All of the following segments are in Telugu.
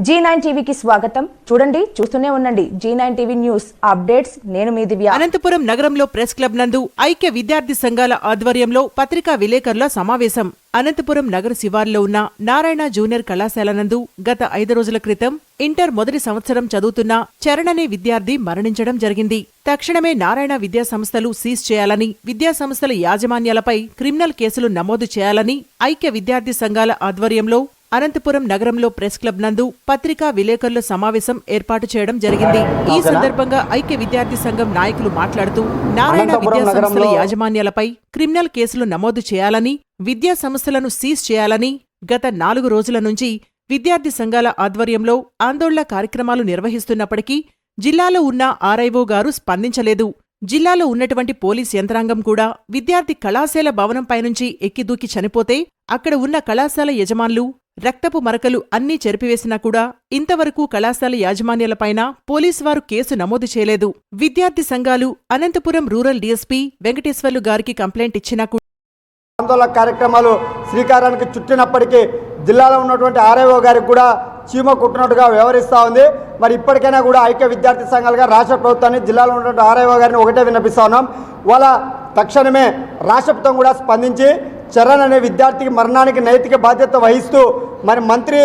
జీ నైన్ టీవీకి స్వాగతం. చూడండి చూస్తూనే ఉండండి. G nine TV news updates. నేను మీ దివ్య. అనంతపురం నగరంలో ప్రెస్ క్లబ్ నందు ఐక్య విద్యార్థి సంఘాల ఆధ్వర్యంలో పత్రికా విలేకరుల సమావేశం. అనంతపురం నగర శివార్లో ఉన్న నారాయణ జూనియర్ కళాశాల నందు గత ఐదు రోజుల క్రితం ఇంటర్ మొదటి సంవత్సరం చదువుతున్న చరణనే విద్యార్థి మరణించడం జరిగింది. తక్షణమే నారాయణ విద్యా సంస్థలు సీజ్ చేయాలని విద్యా సంస్థల యాజమాన్యాలపై క్రిమినల్ కేసులు నమోదు చేయాలని ఐక్య విద్యార్థి సంఘాల ఆధ్వర్యంలో అనంతపురం నగరంలో ప్రెస్ క్లబ్ నందు పత్రికా విలేకరుల సమావేశం ఏర్పాటు చేయడం జరిగింది. ఈ సందర్భంగా ఐక్య విద్యార్థి సంఘం నాయకులు మాట్లాడుతూ నారాయణ విద్యా సంస్థల యాజమాన్యాలపై క్రిమినల్ కేసులు నమోదు చేయాలని విద్యా సంస్థలను సీజ్ చేయాలని గత నాలుగు రోజుల నుంచి విద్యార్థి సంఘాల ఆధ్వర్యంలో ఆందోళన కార్యక్రమాలు నిర్వహిస్తున్నప్పటికీ జిల్లాలో ఉన్న ఆర్ఐఓ గారు స్పందించలేదు. జిల్లాలో ఉన్నటువంటి పోలీస్ యంత్రాంగం కూడా విద్యార్థి కళాశాల భవనంపై నుంచి ఎక్కిదూకి చనిపోతే అక్కడ ఉన్న కళాశాల యజమానులు రక్తపు మరకలు అన్నీ చెరిపివేసినా కూడా ఇంతవరకు కళాశాల యాజమాన్యాలపైన పోలీసువారు కేసు నమోదు చేయలేదు. విద్యార్థి సంఘాలు అనంతపురం రూరల్ డీఎస్పీ వెంకటేశ్వర్లు గారికి కంప్లైంట్ ఇచ్చినా కూడా ఆందోళన కార్యక్రమాలు శ్రీకారానికి చుట్టినప్పటికీ జిల్లాలో ఉన్నటువంటి ఆర్ఐఓ గారికి కూడా చీమ కుట్టినట్టుగా వ్యవహరిస్తూ ఉంది. మరి ఇప్పటికైనా కూడా ఐక్య విద్యార్థి సంఘాలుగా రాష్ట్ర ప్రభుత్వాన్ని జిల్లాలో ఉన్నటువంటి ఆర్ఐఓ గారిని ఒకటే విన్నపిస్తా ఉన్నాం. వాళ్ళ తక్షణమే రాష్ట్ర ప్రభుత్వం కూడా స్పందించి చరణ్ అనే విద్యార్థికి మరణానికి నైతిక బాధ్యత వహిస్తూ మరి మంత్రి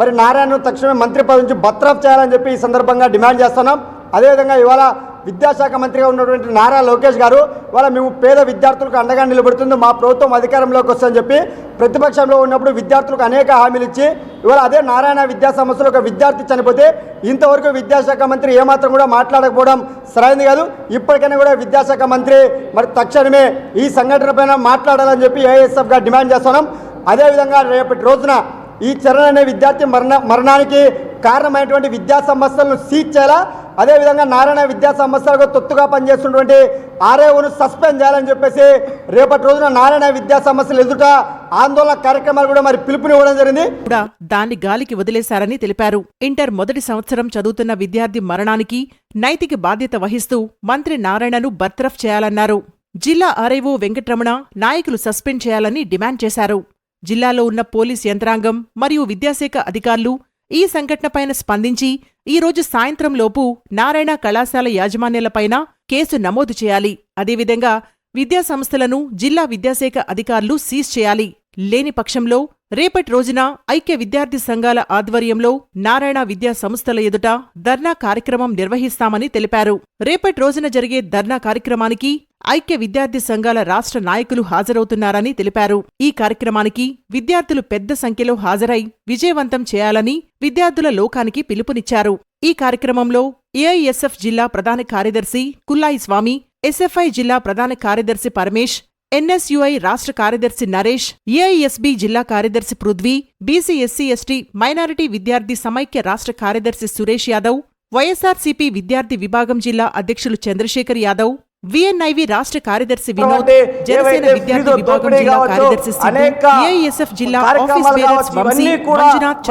మరి నారాయణను తక్షణమే మంత్రి పదవి నుంచి బత్రఫ్ చేయాలని చెప్పి ఈ సందర్భంగా డిమాండ్ చేస్తున్నాం. అదేవిధంగా ఇవాళ విద్యాశాఖ మంత్రిగా ఉన్నటువంటి నారా లోకేష్ గారు వాళ్ళ మేము పేద విద్యార్థులకు అండగా నిలబడుతుంది మా ప్రభుత్వం అధికారంలోకి వస్తుందని చెప్పి ప్రతిపక్షంలో ఉన్నప్పుడు విద్యార్థులకు అనేక హామీలు ఇచ్చి ఇవాళ అదే నారాయణ విద్యా సంస్థలో ఒక విద్యార్థి చనిపోతే ఇంతవరకు విద్యాశాఖ మంత్రి ఏమాత్రం కూడా మాట్లాడకపోవడం సరైనది కాదు. ఇప్పటికైనా కూడా విద్యాశాఖ మంత్రి మరి తక్షణమే ఈ సంఘటన పైన మాట్లాడాలని చెప్పి ఏఎస్ఎఫ్గా డిమాండ్ చేస్తున్నాం. అదేవిధంగా రేపటి రోజున ఈ చరణ్ అనే విద్యార్థి మరణ మరణానికి కారణమైనటువంటి విద్యా సంస్థలను సీజ్ చేయాలా? అదేవిధంగా నారాయణ విద్యా సంస్థలకు తొత్తుగా పనిచేస్తున్నటువంటి ఆర్ఏఓను సస్పెండ్ చేయాలని చెప్పేసి రేపటి రోజున నారాయణ విద్యా సంస్థలు ఎదుట ఆందోళన కార్యక్రమాలు కూడా మరి పిలుపునివ్వడం జరిగింది. కూడా దాన్ని గాలికి వదిలేశారని తెలిపారు. ఇంటర్ మొదటి సంవత్సరం చదువుతున్న విద్యార్థి మరణానికి నైతిక బాధ్యత వహిస్తూ మంత్రి నారాయణను బర్తరఫ్ చేయాలన్నారు. జిల్లా ఆర్ఐఓ వెంకటరమణ నాయకులు సస్పెండ్ చేయాలని డిమాండ్ చేశారు. జిల్లాలో ఉన్న పోలీస్ యంత్రాంగం మరియు విద్యాశాఖ అధికారులు ఈ సంఘటనపైన స్పందించి ఈ రోజు సాయంత్రంలోపు నారాయణ కళాశాల యాజమాన్యాలపైన కేసు నమోదు చేయాలి. అదేవిధంగా విద్యాసంస్థలను జిల్లా విద్యాశాఖ అధికారులు సీజ్ చేయాలి. లేని పక్షంలో రేపటి రోజున ఐక్య విద్యార్థి సంఘాల ఆధ్వర్యంలో నారాయణ విద్యా సంస్థల ఎదుట ధర్నా కార్యక్రమం నిర్వహిస్తామని తెలిపారు. రేపటి రోజున జరిగే ధర్నా కార్యక్రమానికి ఐక్య విద్యార్థి సంఘాల రాష్ట్ర నాయకులు హాజరవుతున్నారని తెలిపారు. ఈ కార్యక్రమానికి విద్యార్థులు పెద్ద సంఖ్యలో హాజరై విజయవంతం చేయాలని విద్యార్థుల లోకానికి పిలుపునిచ్చారు. ఈ కార్యక్రమంలో ఏఐఎస్ఎఫ్ జిల్లా ప్రధాన కార్యదర్శి కుల్లాయి స్వామి ఎస్ఎఫ్ఐ జిల్లా ప్రధాన కార్యదర్శి పరమేష్ ఎన్ఎస్యుఐ రాష్ట్ర కార్యదర్శి నరేష్ ఏఐఎస్బి జిల్లా కార్యదర్శి Prithvi BC SC ST minority విద్యార్థి సమైక్య రాష్ట్ర కార్యదర్శి సురేష్ యాదవ్ వైఎస్ఆర్సీపీ విద్యార్థి విభాగం జిల్లా అధ్యక్షులు చంద్రశేఖర్ యాదవ్ విఎన్ఐవి రాష్ట్ర కార్యదర్శి వినోద్ జనసేన విద్యార్థి విభాగం జిల్లా కార్యదర్శి ఏఐఎస్ఎఫ్ జిల్లా office bearers Vamshi Manjunath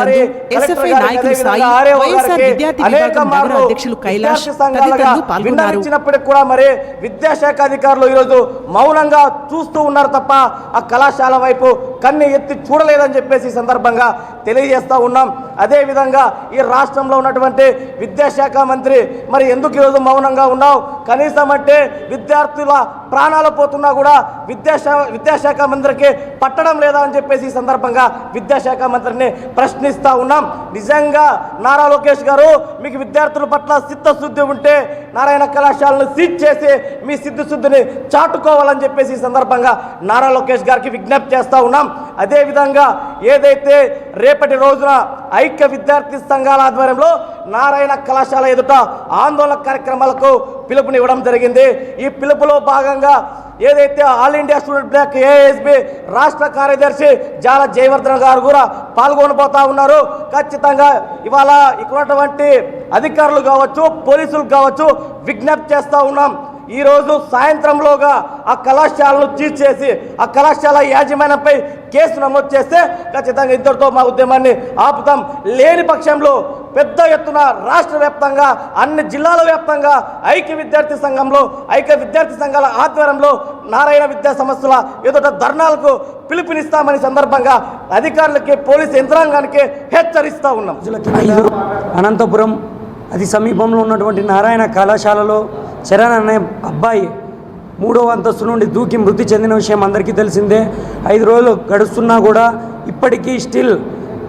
SFI నాయకులు సాయి వైఎస్ఆర్ విద్యార్థి విభాగం నగర అధ్యక్షులు కైలాష్ తదితరులు పాల్గొన్నారు. కూడా మరి విద్యాశాఖ అధికారులు ఈరోజు మౌనంగా చూస్తూ ఉన్నారు తప్ప ఆ కళాశాల వైపు కన్ను ఎత్తి చూడలేదని చెప్పేసి సందర్భంగా తెలియజేస్తూ ఉన్నాం. అదేవిధంగా ఈ రాష్ట్రంలో ఉన్నటువంటి విద్యాశాఖ మంత్రి మరి ఎందుకు ఈరోజు మౌనంగా ఉన్నావు? కనీసం అంటే విద్యార్థుల ప్రాణాలు పోతున్నా కూడా విద్యాశాఖ విద్యాశాఖ మంత్రికి పట్టడం లేదా అని చెప్పేసి ఈ సందర్భంగా విద్యాశాఖ మంత్రిని ప్రశ్నిస్తూ ఉన్నాం. నిజంగా నారా లోకేష్ గారు మీకు విద్యార్థుల పట్ల సిద్ధశుద్ధి ఉంటే నారాయణ కళాశాలను సీజ్ చేసి మీ సిద్ధశుద్ధిని చాటుకోవాలని చెప్పేసి ఈ సందర్భంగా నారా లోకేష్ గారికి విజ్ఞప్తి చేస్తూ ఉన్నాం. అదేవిధంగా ఏదైతే రేపటి రోజున ఐక్య విద్యార్థి సంఘాల ఆధ్వర్యంలో నారాయణ కళాశాల ఎదుట ఆందోళన కార్యక్రమాలకు పిలుపునివ్వడం జరిగింది. ఈ పిలుపులో భాగంగా ఏదైతే all India student block ASB రాష్ట్ర కార్యదర్శి జాల జయవర్ధన్ గారు కూడా పాల్గొనబోతా ఉన్నారు. ఖచ్చితంగా ఇవాళ ఇక్కడ ఉన్నటువంటి అధికారులు కావచ్చు పోలీసులు కావచ్చు విజ్ఞప్తి చేస్తూ ఉన్నాం. ఈరోజు సాయంత్రంలోగా ఆ కళాశాలను తీర్చేసి ఆ కళాశాల యాజమాన్యంపై కేసు నమోదు చేస్తే ఖచ్చితంగా ఇద్దరితో మా ఉద్యమాన్ని ఆపుతాం. లేని పక్షంలో పెద్ద ఎత్తున రాష్ట్ర వ్యాప్తంగా అన్ని జిల్లాల వ్యాప్తంగా ఐక్య విద్యార్థి సంఘంలో ఐక్య విద్యార్థి సంఘాల ఆధ్వర్యంలో నారాయణ విద్యా సంస్థల ఎదుట ధర్నాలకు పిలుపునిస్తామని సందర్భంగా అధికారులకి పోలీసు యంత్రాంగానికి హెచ్చరిస్తూ ఉన్నాం. అనంతపురం అది సమీపంలో ఉన్నటువంటి నారాయణ కళాశాలలో చరణ్ అనే అబ్బాయి మూడవ అంతస్తు నుండి దూకి మృతి చెందిన విషయం అందరికీ తెలిసిందే. ఐదు రోజులు గడుస్తున్నా కూడా ఇప్పటికీ స్టిల్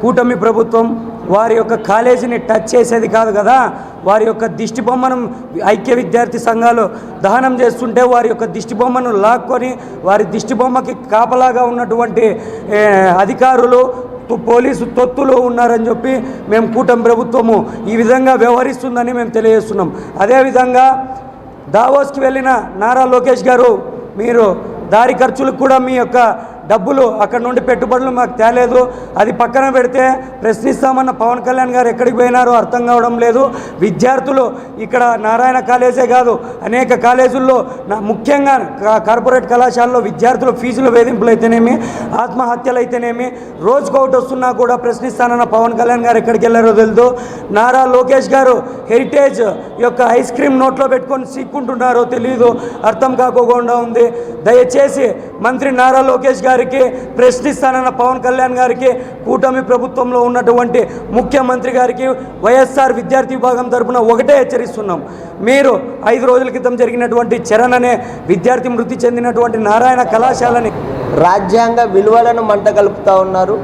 కూటమి ప్రభుత్వం వారి యొక్క కాలేజీని టచ్ చేసేది కాదు కదా. వారి యొక్క దిష్టి బొమ్మను ఐక్య విద్యార్థి సంఘాలు దహనం చేస్తుంటే వారి యొక్క దిష్టి బొమ్మను లాక్కొని వారి దిష్టి బొమ్మకి కాపలాగా ఉన్నటువంటి అధికారులు పోలీసు తొత్తులో ఉన్నారని చెప్పి మేము కూటమి ప్రభుత్వము ఈ విధంగా వ్యవహరిస్తుందని మేము తెలియజేస్తున్నాం. అదేవిధంగా దావోస్కి వెళ్ళిన నారా లోకేష్ గారు మీరు దారి ఖర్చులకు కూడా మీ యొక్క డబ్బులు అక్కడ నుండి పెట్టుబడులు మాకు తేలేదు. అది పక్కన పెడితే ప్రశ్నిస్తామన్న పవన్ కళ్యాణ్ గారు ఎక్కడికి పోయినారో అర్థం కావడం లేదు. విద్యార్థులు ఇక్కడ నారాయణ కాలేజే కాదు అనేక కాలేజీల్లో నా- ముఖ్యంగా కార్పొరేట్ కళాశాలలో విద్యార్థుల ఫీజుల వేధింపులు అయితేనేమి ఆత్మహత్యలు అయితేనేమి రోజుకొకటి వస్తున్నా కూడా ప్రశ్నిస్తానన్న పవన్ కళ్యాణ్ గారు ఎక్కడికి వెళ్ళారో తెలియదు నారా లోకేష్ గారు హెరిటేజ్ యొక్క ఐస్ క్రీమ్ నోట్లో పెట్టుకొని సిక్కుంటున్నారో తెలియదు అర్థం కాకోకుండా ఉంది. దయచేసి మంత్రి నారా లోకేష్ గారు గారికి ప్రశ్నిస్తానన్న పవన్ కళ్యాణ్ గారికి కూటమి ప్రభుత్వంలో ఉన్నటువంటి ముఖ్యమంత్రి గారికి వైఎస్ఆర్ విద్యార్థి విభాగం తరపున ఒకటే హెచ్చరిస్తున్నాం. మీరు ఐదు రోజుల క్రితం జరిగినటువంటి చరణ్ అనే విద్యార్థి మృతి చెందినటువంటి నారాయణ కళాశాలని రాజ్యాంగ విలువలను మంట కలుపుతూ ఉన్నారు.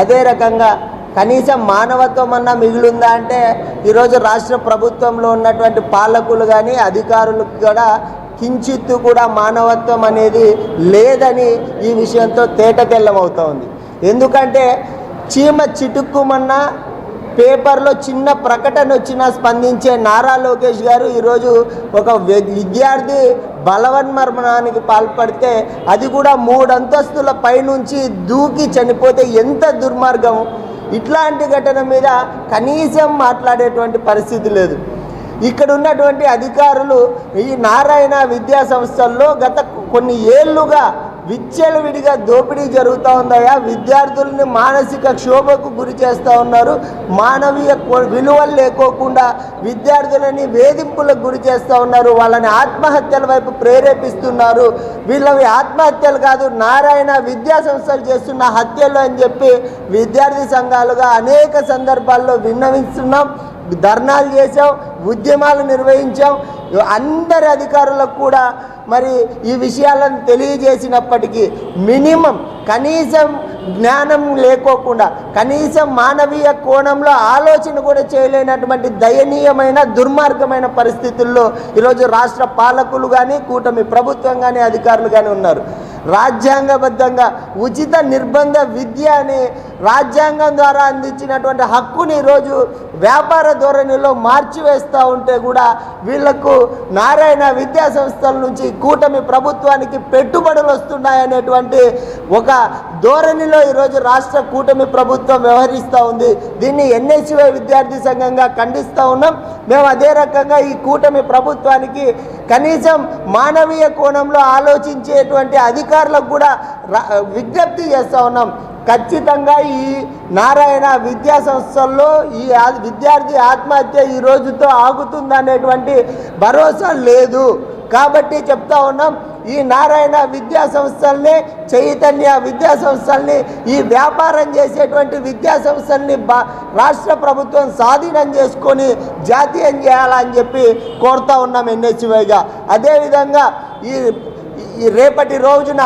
అదే రకంగా కనీసం మానవత్వం అన్న మిగిలిందా అంటే ఈరోజు రాష్ట్ర ప్రభుత్వంలో ఉన్నటువంటి పాలకులు కానీ అధికారులు కూడా కించిత్తు కూడా మానవత్వం అనేది లేదని ఈ విషయంతో తేటతెల్లమవుతా ఉంది. ఎందుకంటే చీమ చిటుక్కుమన్నా పేపర్లో చిన్న ప్రకటన వచ్చినా స్పందించే నారా లోకేష్ గారు ఈరోజు ఒక వి- విద్యార్థి బలవన్మరణానికి పాల్పడితే అది కూడా మూడు అంతస్తుల పైనుంచి దూకి చనిపోతే ఎంత దుర్మార్గం. ఇట్లాంటి ఘటన మీద కనీసం మాట్లాడేటువంటి పరిస్థితి లేదు. ఇక్కడ ఉన్నటువంటి అధికారులు ఈ నారాయణ విద్యా సంస్థల్లో గత కొన్ని ఏళ్ళుగా విచ్చలవిడిగా దోపిడీ జరుగుతూ ఉందయా విద్యార్థుల్ని మానసిక క్షోభకు గురి చేస్తూ ఉన్నారు. మానవీయ విలువలు లేకోకుండా విద్యార్థులని వేధింపులకు గురి చేస్తూ ఉన్నారు. వాళ్ళని ఆత్మహత్యల వైపు ప్రేరేపిస్తున్నారు. వీళ్ళవి ఆత్మహత్యలు కాదు నారాయణ విద్యా సంస్థలు చేస్తున్న హత్యలు అని చెప్పి విద్యార్థి సంఘాలుగా అనేక సందర్భాల్లో విన్నవిస్తున్నాం. ధర్నాలు చేసాం ఉద్యమాలు నిర్వహించాం అందరి అధికారులకు కూడా మరి ఈ విషయాలను తెలియజేసినప్పటికీ మినిమం కనీసం జ్ఞానం లేకోకుండా కనీసం మానవీయ కోణంలో ఆలోచన కూడా చేయలేనటువంటి దయనీయమైన దుర్మార్గమైన పరిస్థితుల్లో ఈరోజు రాష్ట్ర పాలకులు కానీ కూటమి ప్రభుత్వం కానీ అధికారులు కానీ ఉన్నారు. రాజ్యాంగబద్ధంగా ఉచిత నిర్బంధ విద్య అని రాజ్యాంగం ద్వారా అందించినటువంటి హక్కుని ఈరోజు వ్యాపార ధోరణిలో మార్చివేస్తూ ఉంటే కూడా వీళ్ళకు నారాయణ విద్యా సంస్థల నుంచి కూటమి ప్రభుత్వానికి పెట్టుబడులు వస్తున్నాయనేటువంటి ఒక ధోరణిలో ఈరోజు రాష్ట్ర కూటమి ప్రభుత్వం వ్యవహరిస్తూ ఉంది. దీన్ని ఎన్ఎస్యుఐ విద్యార్థి సంఘంగా ఖండిస్తూ ఉన్నాం. మేము అదే రకంగా ఈ కూటమి ప్రభుత్వానికి కనీసం మానవీయ కోణంలో ఆలోచించేటువంటి అధికారులకు కూడా రా- విజ్ఞప్తి చేస్తూ ఉన్నాం. ఖచ్చితంగా ఈ నారాయణ విద్యా సంస్థల్లో ఈ విద్యార్థి ఆత్మహత్య ఈ రోజుతో ఆగుతుందనేటువంటి భరోసా లేదు. కాబట్టి చెప్తా ఉన్నాం ఈ నారాయణ విద్యా సంస్థల్ని చైతన్య విద్యా సంస్థల్ని ఈ వ్యాపారం చేసేటువంటి విద్యా సంస్థల్ని బా- రాష్ట్ర ప్రభుత్వం స్వాధీనం చేసుకొని జాతీయం చేయాలని చెప్పి కోరుతా ఉన్నాం ఎన్హెచ్వైగా. అదేవిధంగా ఈ ఈ రేపటి రోజున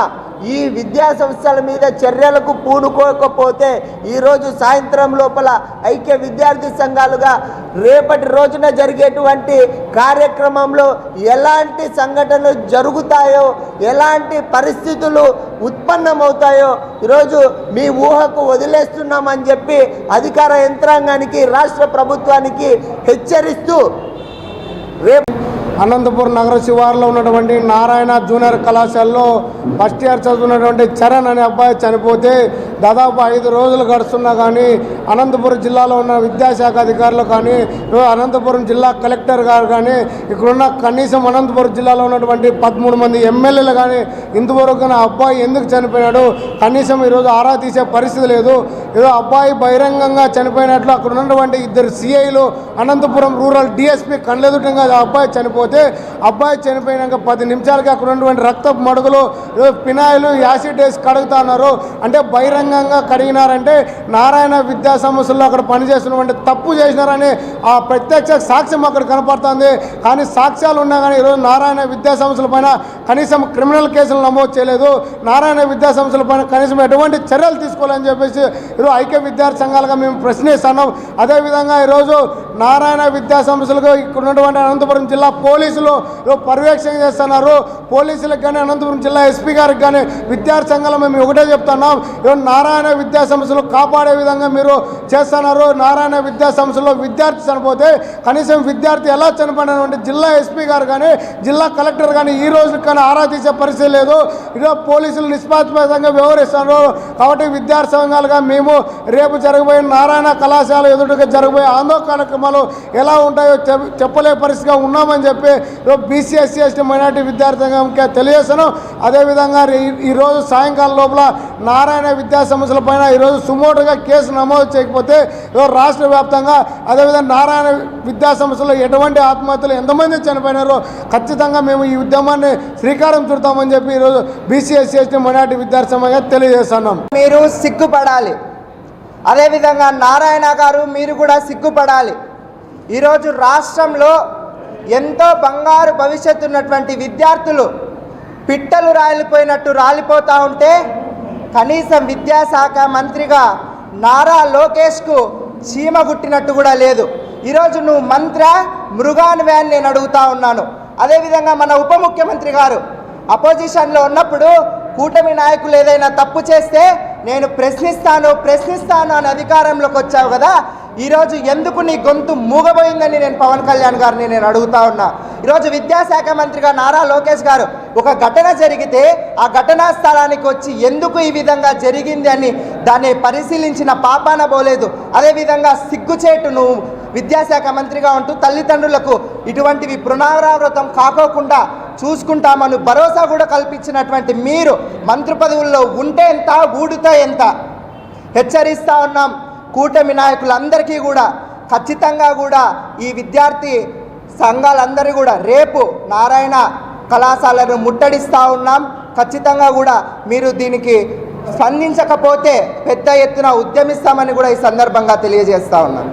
ఈ విద్యా సంస్థల మీద చర్యలకు పూనుకోకపోతే ఈరోజు సాయంత్రం లోపల ఐక్య విద్యార్థి సంఘాలుగా రేపటి రోజున జరిగేటువంటి కార్యక్రమంలో ఎలాంటి సంఘటనలు జరుగుతాయో ఎలాంటి పరిస్థితులు ఉత్పన్నమవుతాయో ఈరోజు మీ ఊహకు వదిలేస్తున్నామని చెప్పి అధికార యంత్రాంగానికి రాష్ట్ర ప్రభుత్వానికి హెచ్చరిస్తూ రేపు అనంతపురం నగర శివారులో ఉన్నటువంటి నారాయణ జూనియర్ కళాశాలలో ఫస్ట్ ఇయర్ చదువుతున్నటువంటి చరణ్ అనే అబ్బాయి చనిపోతే దాదాపు ఐదు రోజులు గడుస్తున్నా కానీ అనంతపురం జిల్లాలో ఉన్న విద్యాశాఖ అధికారులు కానీ అనంతపురం జిల్లా కలెక్టర్ గారు కానీ ఇక్కడున్న కనీసం అనంతపురం జిల్లాలో ఉన్నటువంటి పదమూడు మంది ఎమ్మెల్యేలు కానీ ఇంతవరకు ఆ అబ్బాయి ఎందుకు చనిపోయాడు? కనీసం ఈరోజు ఆరా తీసే పరిస్థితి లేదు. ఏదో అబ్బాయి బహిరంగంగా చనిపోయినట్లు అక్కడ ఉన్నటువంటి ఇద్దరు సిఐలు అనంతపురం రూరల్ డిఎస్పీ కళ్ళెదుటంగా ఆ అబ్బాయి చనిపోతే అబ్బాయి చనిపోయినాక పది నిమిషాలకి అక్కడ ఉన్నటువంటి రక్తపు మడుగులు పినాయిలు యాసిడ్ వేసి కడుగుతా ఉన్నారు. అంటే బహిరంగంగా కడిగినారంటే నారాయణ విద్యా సంస్థల్లో అక్కడ పనిచేస్తున్నటువంటి తప్పు చేసినారని ఆ ప్రత్యక్ష సాక్ష్యం అక్కడ కనపడుతుంది. కానీ సాక్ష్యాలు ఉన్నా కానీ ఈరోజు నారాయణ విద్యా సంస్థల పైన కనీసం క్రిమినల్ కేసులు నమోదు చేయలేదు. నారాయణ విద్యా సంస్థల పైన కనీసం ఎటువంటి చర్యలు తీసుకోవాలని చెప్పేసి ఈరోజు ఐక్య విద్యార్థి సంఘాలుగా మేము ప్రశ్నిస్తున్నాం. అదేవిధంగా ఈరోజు నారాయణ విద్యా సంస్థలకు ఇక్కడ ఉన్నటువంటి అనంతపురం జిల్లా పోలీసులు పర్యవేక్షణ చేస్తున్నారు. పోలీసులకు కానీ అనంతపురం జిల్లా ఎస్పీ గారికి కానీ విద్యార్థి సంఘాలు మేము ఒకటే చెప్తున్నాం. నారాయణ విద్యా సంస్థలు కాపాడే విధంగా మీరు చేస్తున్నారు. నారాయణ విద్యా సంస్థలో విద్యార్థి చనిపోతే కనీసం విద్యార్థి ఎలా చనిపోయినటువంటి జిల్లా ఎస్పీ గారు కానీ జిల్లా కలెక్టర్ కానీ ఈ రోజు కానీ ఆరా తీసే పరిస్థితి లేదు. ఇలా పోలీసులు నిష్పాత్మకంగా వ్యవహరిస్తున్నారు. కాబట్టి విద్యార్థి సంఘాలుగా మేము రేపు జరగబోయే నారాయణ కళాశాల ఎదుటిగా జరగబోయే ఆందోళన కార్యక్రమాలు ఎలా ఉంటాయో చెప్- చెప్పలే పరిస్థితిగా ఉన్నామని చెప్పి బీసీ ఎస్సీ ఎస్టీ మైనార్టీ విద్యార్థి తెలియజేశాను. అదేవిధంగా ఈ- ఈరోజు సాయంకాలం లోపల నారాయణ విద్యా సంస్థల పైన ఈరోజు సుమోటుగా కేసు నమోదు చేయకపోతే రాష్ట్ర వ్యాప్తంగా అదేవిధంగా నారాయణ విద్యా సంస్థలో ఎటువంటి ఆత్మహత్యలు ఎంతమంది చనిపోయినారో ఖచ్చితంగా మేము ఈ ఉద్యమాన్ని శ్రీకారం చుడతామని చెప్పి ఈరోజు బీసీ ఎస్సీ ఎస్టీ మైనార్టీ విద్యార్థి సంఘంగా తెలియజేస్తున్నాం మీరు సిగ్గుపడాలి. అదేవిధంగా నారాయణ గారు మీరు కూడా సిగ్గుపడాలి. ఈరోజు రాష్ట్రంలో ఎంతో బంగారు భవిష్యత్తు ఉన్నటువంటి విద్యార్థులు పిట్టలు రాలిపోయినట్టు రాలిపోతూ ఉంటే కనీసం విద్యాశాఖ మంత్రిగా నారా లోకేష్కు చీమ గుట్టినట్టు కూడా లేదు. ఈరోజు నువ్వు మంత్ర మృగానివే నేను అడుగుతా ఉన్నాను. అదేవిధంగా మన ఉప ముఖ్యమంత్రి గారు అపోజిషన్లో ఉన్నప్పుడు కూటమి నాయకులు ఏదైనా తప్పు చేస్తే నేను ప్రశ్నిస్తాను ప్రశ్నిస్తాను అని అధికారంలోకి వచ్చావు కదా ఈరోజు ఎందుకు నీ గొంతు మూగబోయిందని నేను పవన్ కళ్యాణ్ గారిని నేను అడుగుతా ఉన్నా. ఈరోజు విద్యాశాఖ మంత్రిగా నారా లోకేష్ గారు ఒక ఘటన జరిగితే ఆ ఘటనా స్థలానికి వచ్చి ఎందుకు ఈ విధంగా జరిగింది అని దాన్ని పరిశీలించిన పాపాన పోలేదు. అదేవిధంగా సిగ్గుచేటు నువ్వు విద్యాశాఖ మంత్రిగా ఉంటూ తల్లిదండ్రులకు ఇటువంటివి పునరావృతం కాకోకుండా చూసుకుంటామని భరోసా కూడా కల్పించినటువంటి మీరు మంత్రి పదవుల్లో ఉంటే ఎంత ఊడితే ఎంత? హెచ్చరిస్తా ఉన్నాం. కూటమి నాయకులందరికీ కూడా ఖచ్చితంగా కూడా ఈ విద్యార్థి సంఘాలందరూ కూడా రేపు నారాయణ కళాశాలను ముట్టడిస్తూ ఉన్నాం. ఖచ్చితంగా కూడా మీరు దీనికి స్పందించకపోతే పెద్ద ఎత్తున ఉద్యమిస్తామని కూడా ఈ సందర్భంగా తెలియజేస్తూ ఉన్నాను